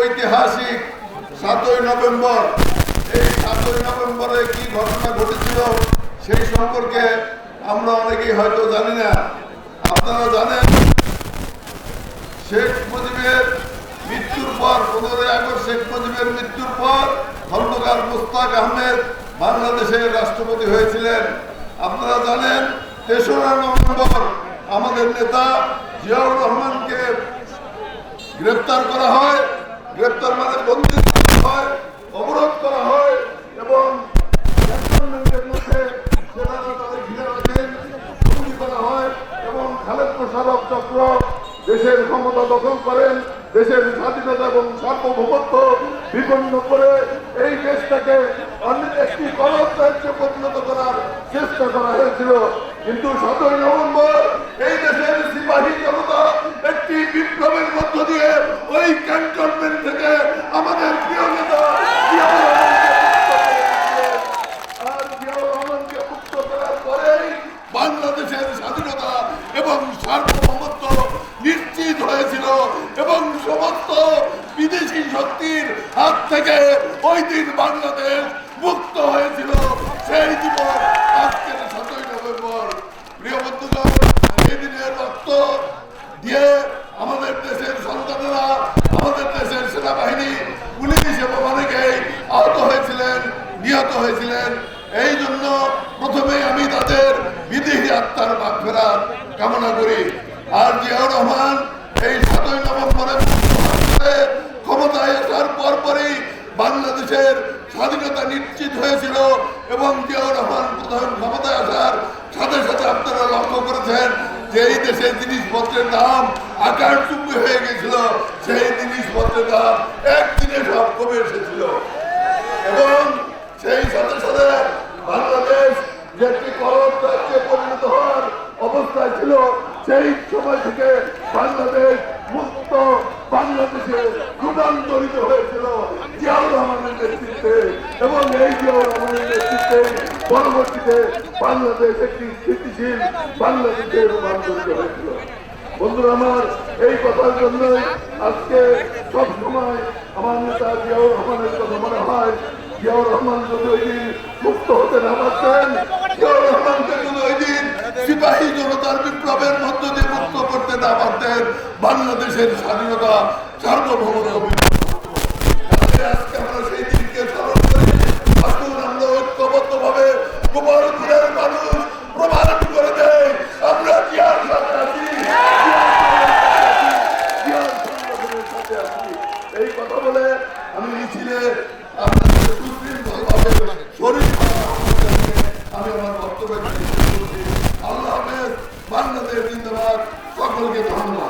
ঐতিহাসিক সাতই নভেম্বর। এই সাতই নভেম্বরে কি ঘটনা ঘটেছিল সেই সম্পর্কে আমরা অনেকেই হয়তো জানি না। আপনারা জানেন, শেখ মুজিবের মৃত্যুর পর, পনেরোই আগস্ট শেখ মুজিবের মৃত্যুর পর খন্দকার মুস্তাক আহমেদ বাংলাদেশের রাষ্ট্রপতি হয়েছিলেন। আপনারা জানেন, তেসরা নভেম্বর আমাদের নেতা জিয়াউর রহমানকে গ্রেপ্তার করা হয়, গ্রেপ্তার মানে বন্দী হয়, অবরোধ করা হয়, এবং চক্র দেশের ক্ষমতা দখল করেন, দেশের স্বাধীনতা এবং সার্বভৌমত্ব বিপন্ন করে এই দেশটাকে অনেক একটি গণত পরিণত করার চেষ্টা করা হয়েছিল। কিন্তু সতেরোই নভেম্বর এই দেশের সিপাহী জনতা একটি বিপ্লবের মধ্য দিয়ে ওই ক্যান্টনমেন্ট থেকে আমাদের প্রিয় নেতা জিয়াউর রহমানকে মুক্ত করে দিয়েছিলেন। আর জিয়াউর রহমানকে মুক্ত করার পরেই বাংলাদেশের স্বাধীনতা এবং সার্বভৌমত্ব নিশ্চিত হয়েছিল এবং সমস্ত বিদেশি শক্তির হাত থেকে ওই দিন বাংলাদেশ মুক্ত হয়েছিল। সেই দিবস আজকের সাতই নভেম্বর। প্রিয় বন্ধুগণ, এই দিনের রক্ত দিয়ে আমাদের দেশের সন্তানেরা, আমাদের দেশের সেনাবাহিনী, পুলিশ এবং অনেকেই আহত হয়েছিলেন, নিহত হয়েছিলেন। এই জন্য প্রথমে আমি তাদের বিদেহী আত্মার বাদ ফেরার কামনা করি। আর জিয়াউর রহমান এই সাতই নভেম্বরে ক্ষমতায় আসার পরপরই বাংলাদেশের স্বাধীনতা নিশ্চিত হয়েছিল এবং জিয়াউর প্রধান ক্ষমতায় আসার সাথে সাথে আপনারা লক্ষ্য করেছেন যে এই দেশের জিনিসপত্রের দাম আকার চুপি হয়ে গেছিল সেই জিনিসপত্রের দাম একদিনে সব কমে এসেছিল। এবং সেই সাথে সাথে বাংলাদেশ যে একটি পরিণত হওয়ার অবস্থায় ছিল, সেই সময় থেকে বাংলাদেশ মুক্ত বাংলাদেশে রূপান্তরিত হয়েছিল। জিয়াউর রহমানের নেতৃত্বে এবং এই জিয়াউর রহমানের নেতৃত্বে পরবর্তীতে বাংলাদেশ একটি স্থিতিশীল বাংলাদেশে রূপান্তরিত হয়েছিল। বন্ধুরা আমার, এই কথার জন্যই আজকে সব সময় আমার নেতা জিয়াউর রহমানের কথা মনে হয়। জিয়াউর রহমান যদি ওই দিন মুক্ত হতে না পারতেন, জিয়াউর রহমানকে যদি ওই দিন সিপাহী জনতার বিপ্লবের মধ্য দিয়ে মুক্ত করতে না পারতেন, বাংলাদেশের স্বাধীনতা সার্বভৌমত্ব এই কথা বলে আমি মিছিলে আমি আমার বক্তব্য। আল্লাহ হাফেজ বাংলাদেশ জিন্দাবাদ সকলকে ধন্যবাদ